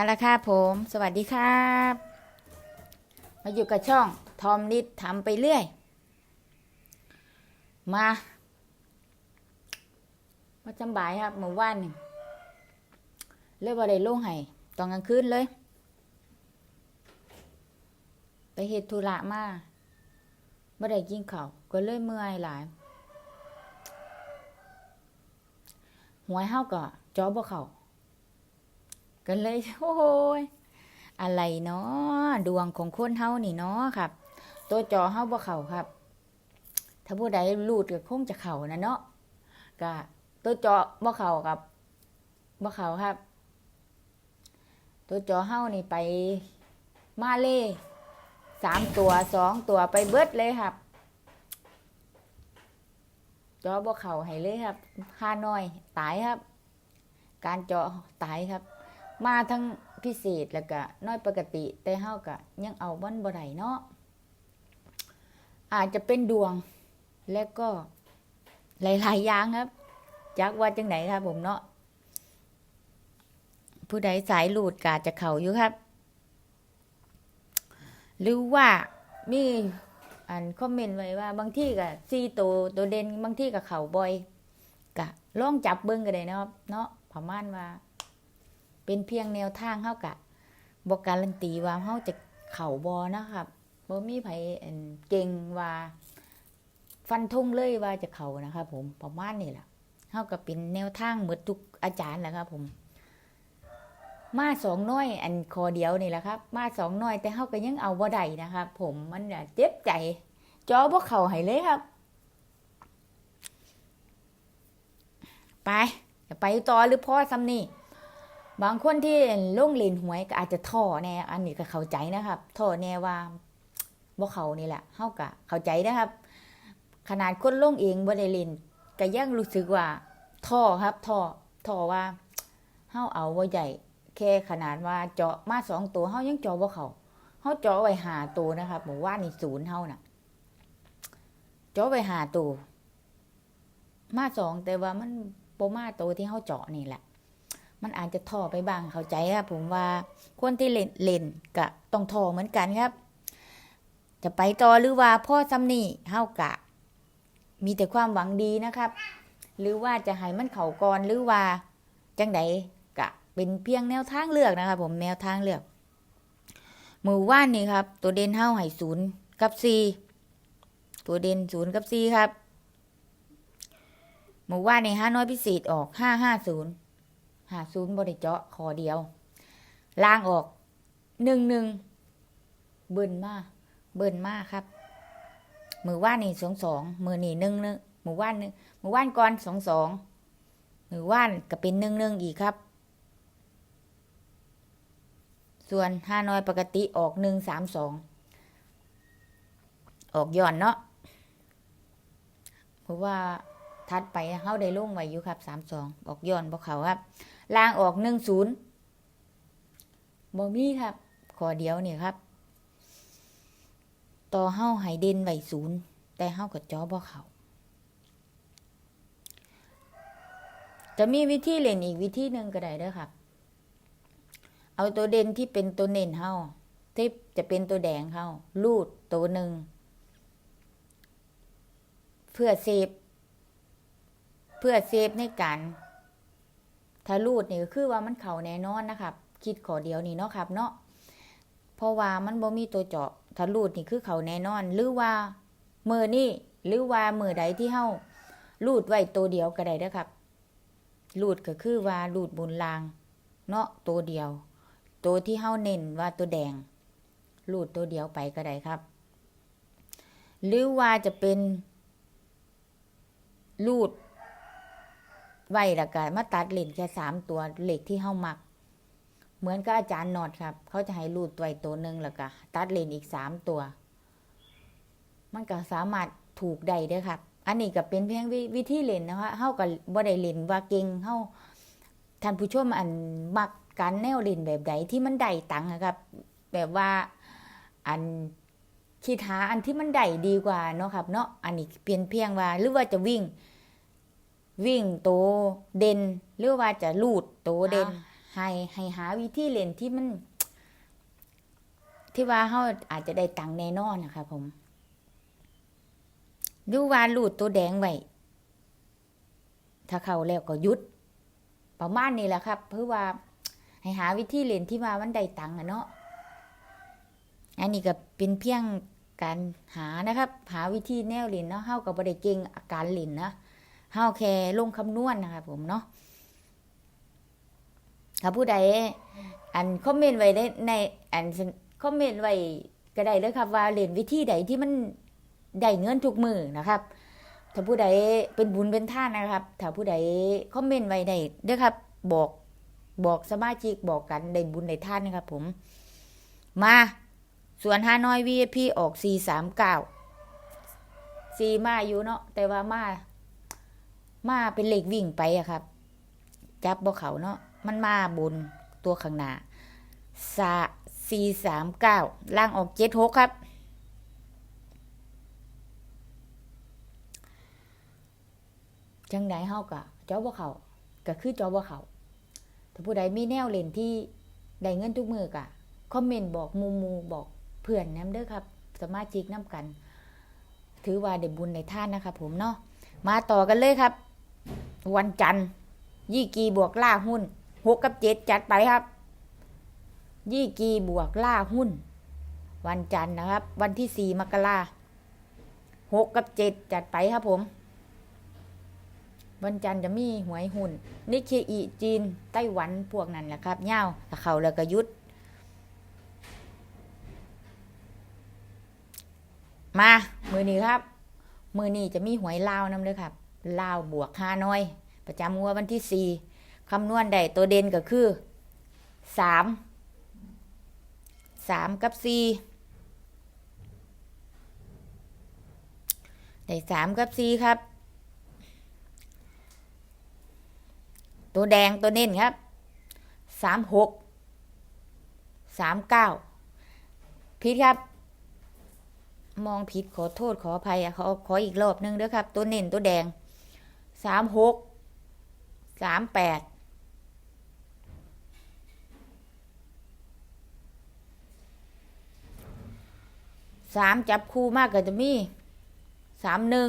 เอาละครับผม สวัสดีครับ มาอยู่กับช่องทอมนิดทำไปเรื่อย มามาจำบ่ายครับเมื่อวานเรียว่าได้ลงให้ตอนกลางคืนเลย ไปเหตุธุระมาไม่ได้กินข้าวก็เลยเมื่อยหลายหวยเฮาก็จอบ่เข้า กันเลยโอ้ยอะไรเนาะดวงของคนเฮานี่เนาะครับ ตัวจอเฮาบ่เข้าครับ ถ้าผู้ใดรูดก็คงจะเข้านะเนาะก็ตัวจอบ่เข้ากับบ่เข้าครับ ตัวจอเฮานี่ไปมาเลยสามตัวสองตัวไปเบิดเลยครับ จอบ่เข่าให้เลยครับค่าน้อย ตายครับ การจาะตายครับ มาทั้งพิเศษแล้วก็น้อยปกติ แต่เฮาก็ยังเอาวันบ่ได้เนาะอาจจะเป็นดวงและก็หลายๆอย่างครับจักว่าจังไหนครับผมเนาะผู้ใดสายหลุดกาจะเข่าอยู่ครับ หรือว่ามีอันคอมเมนต์ไว้ว่า บางที่ก็ซีตัวตัวเด่นบางที่ก็เข่าบ่อยกะลองจับเบิ้งก็ได้นะครับ เนาะประมาณว่า เป็นเพียงแนวทางเฮากะบอกการันตีว่าเฮาจะเข่าบอนะครับบ่มีไผเก่งว่าฟันธงเลยว่าจะเข่านะครับผมประมาณนี้แหละเฮาก็เป็นแนวทางเหมือนทุกอาจารย์แหละครับ ผม มาสองน้อย อันคอเดียวนี่แหละครับ มาสองน้อยแต่เฮาก็ยังเอาบ่ได้นะครับผมมันเจ็บใจจอบ่เข้าให้เลยครับ ไปจะไปต่อหรือพ่อซ้ำนี่ บางคนที่ลงเลนหวยก็อาจจะท่อแน่อันนี้ก็เข้าใจนะครับท่อแน่ว่าบ่เขานี่แหละเฮาก็เข้าใจนะครับ ขนาดคนลงเองบ่ได้เลนก็ยังรู้สึกว่าท่อครับท่อท่อว่าเฮาเอาบ่ใหญ่แค่ขนาดว่าเจาะมาสองตัวเฮายังเจาะบ่เขาเฮาเจาะไว้หาตัวนะครับหมู่ว่านี่ศูนย์เฮาน่ะเจาะไว้หาตัวมาสองแต่ว่ามันโปมาตัวที่เฮาเจาะนี่แหละ มันอาจจะท่อไปบ้างเข้าใจครับ ผมว่าคนที่เล่นเล่นก็ต้องท่อเหมือนกันครับ จะไปต่อหรือว่าพ่อซ้ำนี่เฮากะ มีแต่ความหวังดีนะครับ หรือว่าจะให้มันเข่าก่อนหรือว่าจังไดกะ เป็นเพียงแนวทางเลือกนะครับ ผมแนวทางเลือกมือว่านนี่ครับ ตัวเด่นเฮาให้ศูนย์กับสี่ตัวเด่นศูนย์กับสี่ครับมือว่านในห้าน้อยพิเศษออกห้าห้าศูนย์ หาศูนย์บริเจาะคอเดียว ล่างออกหนึ่งหนึ่งเบิ่นมากเบิ่นมากครับ มือว่านนี่สองสองมือนี่หนึ่งหนึ่งมือว่านหนึ่งมือว่านก่อนสองสองมือว่านก็เป็นหนึ่งหนึ่งอีกครับ ส่วนห้าน้อยปกติออกหนึ่งสามสองออกย้อนเนาะเพราะว่า ทัดไปเฮาได้ลงไว้อยู่ครับสามสองออกย้อนบ่เขาครับล่างออกหนึ่งศูนย์บ่มีครับขอเดียวเนี่ยครับ ต่อเฮาให้เด่นไว้ศูนย์แต่เฮาก็จอบ่เขาจะมีวิธีเล่นอีกวิธีหนึ่งก็ได้เด้อครับ เอาตัวเด่นที่เป็นตัวเน้นเฮาที่จะเป็นตัวแดงเฮาลูดตัวหนึ่งเพื่อเซฟ เพื่อเซฟในการถ้าลูดนี่ก็คือว่ามันเข่าแน่นอนนะครับ คิดขอเดียวนี่เนาะครับ เนาะเพราะว่ามันบ่มีตัวเจาะถ้าลูดนี่คือเข่าแน่นอน หรือว่ามือนี่หรือว่ามือใดที่เฮาลูดไว้ตัวเดียวก็ได้เด้อครับลูดก็คือว่าลูดบนราง เนาะตัวเดียว ตัวที่เฮาเน้นว่าตัวแดงลูดตัวเดียวไปก็ได้ครับ หรือว่าจะเป็นลูด ไว้และกันมาตัดเหล็กแค่สามตัวเหล็กที่เฮามัก เหมือนกับอาจารย์นอดครับ เขาจะให้ลูดตัวตัวหนึ่งแล้วก็ตัดเลนอีกสามตัว มันก็สามารถถูกได้เด้อครับ อันนี้ก็เป็นเพียงวิวิธีเล่นนะคะเฮาก็บ่ได้เล่นว่าเก่งเฮาท่านผู้ชมอันมักการแนวเล่นแบบใดที่มันได้ตังค์อะครับ แบบว่าอันคิดหาอันที่มันได้ดีกว่าเนาะครับ เนาะอันนี้เพียงเพียงว่าหรือว่าจะวิ่ง วิ่งโตวเด่นหรือว่าจะลูดโตวเด่นให้ให้หาวิธีเล่นที่มัน ที่ว่าเขาอาจจะได้ตังค์แน่นอนนะคะผมดูว่าลูดตัวแดงไว้ถ้าเข้าแล้วก็หยุด ประมาณนี้แหละครับ เพื่อว่า ให้หาวิธีเล่นที่ว่ามันได้ตังค์อะเนาะอันนี้ก็เป็นเพียงการหานะครับ หาวิธีแนวเล่นเนาะเฮาก็บ่ได้เก่งอาการเล่นนะ เฮาแค่ลงคำนวณนะครับผมเนาะถ้าผู้ใดอันคอมเมนต์ไว้ได้ในอันคอมเมนต์ไว้ก็ได้เด้อครับ ว่าเล่นวิธีใดที่มันได้เงินทุกมือนะครับ ถ้าผู้ใดเป็นบุญเป็นท่านนะครับ ถ้าผู้ใดคอมเมนต์ไว้ได้เด้อครับ บอกบอกสมาชิกบอกกันได้บุญได้ท่านนะครับ ผม มาส่วนฮานอย VIP ออก4 3 9 4มาอยู่เนาะแต่ว่ามา มาเป็นเหล็กวิ่งไปอะครับ จับบ่เขาเนาะมันมาบนตัวข้างหน้าสาสี่สามเก้าล่างออกเจ็ดหกครับจังไดเฮากะจอบ่เขาก็คือจอบ่เขาถ้าผู้ใดมีแนวเล่นที่ได้เงินทุกมือกะคอมเมนต์บอกมูมูบอกเพื่อนน้ำเด้อครับ สมาชิกน้ำกัน ถือว่าได้บุญในท่านนะครับผมเนาะมาต่อกันเลยครับ วันจันทร์ยี่กีบวกล่าหุ้นหกกับเจ็ดจัดไปครับ ยี่กีบวกล่าหุ้น วันจันทร์นะครับ วันที่สี่มกราหกกับเจ็ดจัดไปครับผม วันจันทร์จะมีหวยหุ้นนิเคอีจีน ไต้หวันพวกนั้นแหละครับเง่าถ้าเขาแล้วก็ยุด มา มือนี้ครับ มือนี้จะมีหวยลาวนำเลยครับ ลาวบวกห้าน้อย ประจำงวดวันที่สี่คำนวณได้ตัวเด่นก็คือสามสามกับสี่ได้สามกับสี่ครับ ตัวแดงตัวเน้นครับสามหกสามเก้าพิดครับ มองผิดขอโทษขออภัยอะขอขออีกรอบหนึงเด้อครับ ตัวเน้นตัวแดง สามหกสามแปดสามจับคู่มากก็จะมีสามหนึ่ง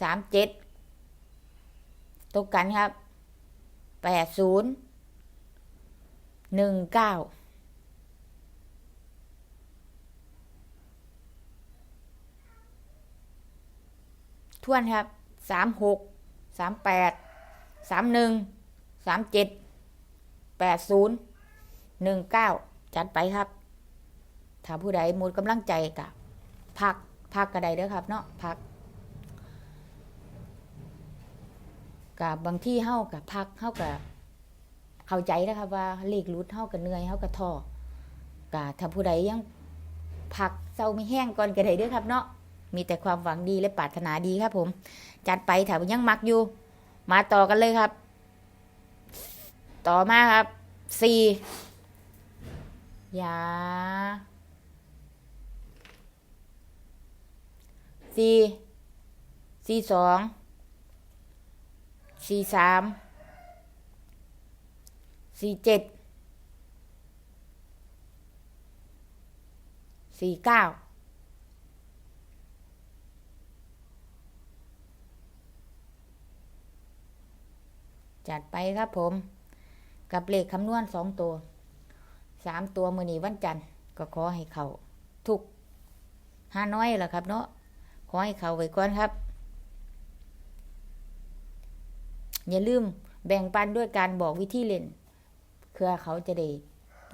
สามเจ็ดตกกันครับแปดศูนย์หนึ่งเก้าทวนครับ สามหกสามแปดสามหนึ่งสามเจ็ดแปดศูนย์หนึ่งเก้าจัดไปครับ ถ้าผู้ใดหมดกำลังใจกับพักพักกระไดเด้อครับเนาะพักกับบางที่เฮากับพักเฮากับเข้าใจนะครับว่าเลขรุดเฮากับเหนื่อยเฮากับท้อกับถ้าผู้ใดยังพักเศร้าไม่แห้งก่อนกระไดเด้อครับเนาะ มีแต่ความหวังดีและปรารถนาดีครับผม จัดไปถ้ายังมักอยู่ มาต่อกันเลยครับ ต่อมาครับสี่ยาสี่สี่สองสี่สามสี่เจ็ดสี่เก้า จัดไปครับผม กับเลขคำนวณสองตัวสามตัวมือนีวันจันทร์ก็ขอให้เขาทุกห้าน้อยแหละครับเนาะขอให้เขาไว้ก่อนครับ อย่าลืมแบ่งปันด้วยการบอกวิธีเล่นเพื่อเขาจะได้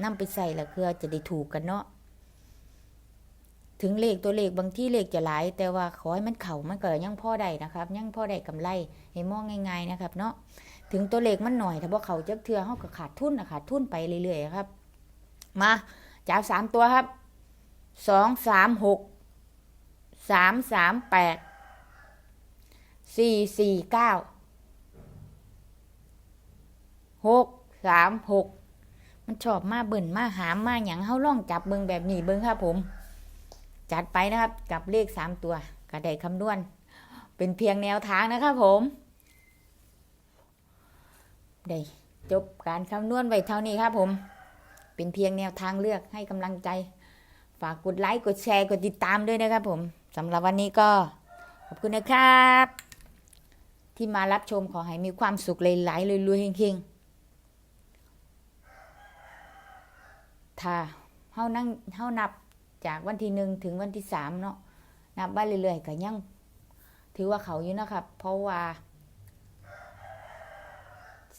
นำไปใส่และเพื่อจะได้ถูกกันเนาะถึงเลขตัวเลขบางที่เลขจะหลาย แต่ว่าขอให้มันเข่ามันเกิดยังพ่อได้นะครับ ยังพ่อได้กำไรให้มองง่าย ๆนะครับ เนาะ ถึงตัวเลขมันหน่อย ถ้าว่าเขาจักเทือเขาก็ขาดทุนนะขาดทุนไปเรื่อยๆครับ มาจับสามตัวครับสองสามหกสามสามแปดสี่สี่เก้าหกสามหกมันชอบมาเบิ่นมาหามมาอย่างเฮาล่องจับเบิ่งแบบนี้เบิ่งครับผม จัดไปนะครับกับเลขสามตัวกระไดคำนวณเป็นเพียงแนวทางนะครับผม ได้จบการคำนวณไว้เท่านี้ครับผม เป็นเพียงแนวทางเลือกให้กำลังใจ ฝากกดไลค์ กดแชร์ กดติดตามด้วยนะครับผมสำหรับวันนี้ก็ขอบคุณนะครับ ที่มารับชมขอให้มีความสุขเลยหลายๆรวยเฮงๆถ้าเฮานั่งเฮานับจากวันที่หนึ่งถึงวันที่สามเนาะนับไปเรื่อยๆก็ยัง ถือว่าเขาอยู่นะครับ เพราะว่า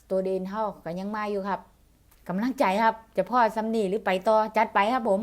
ตัวเดนเฮาก็ยังมาอยู่ครับกำลังใจครับ จะพ่อซ้ำนี่หรือไปต่อจัดไปครับผม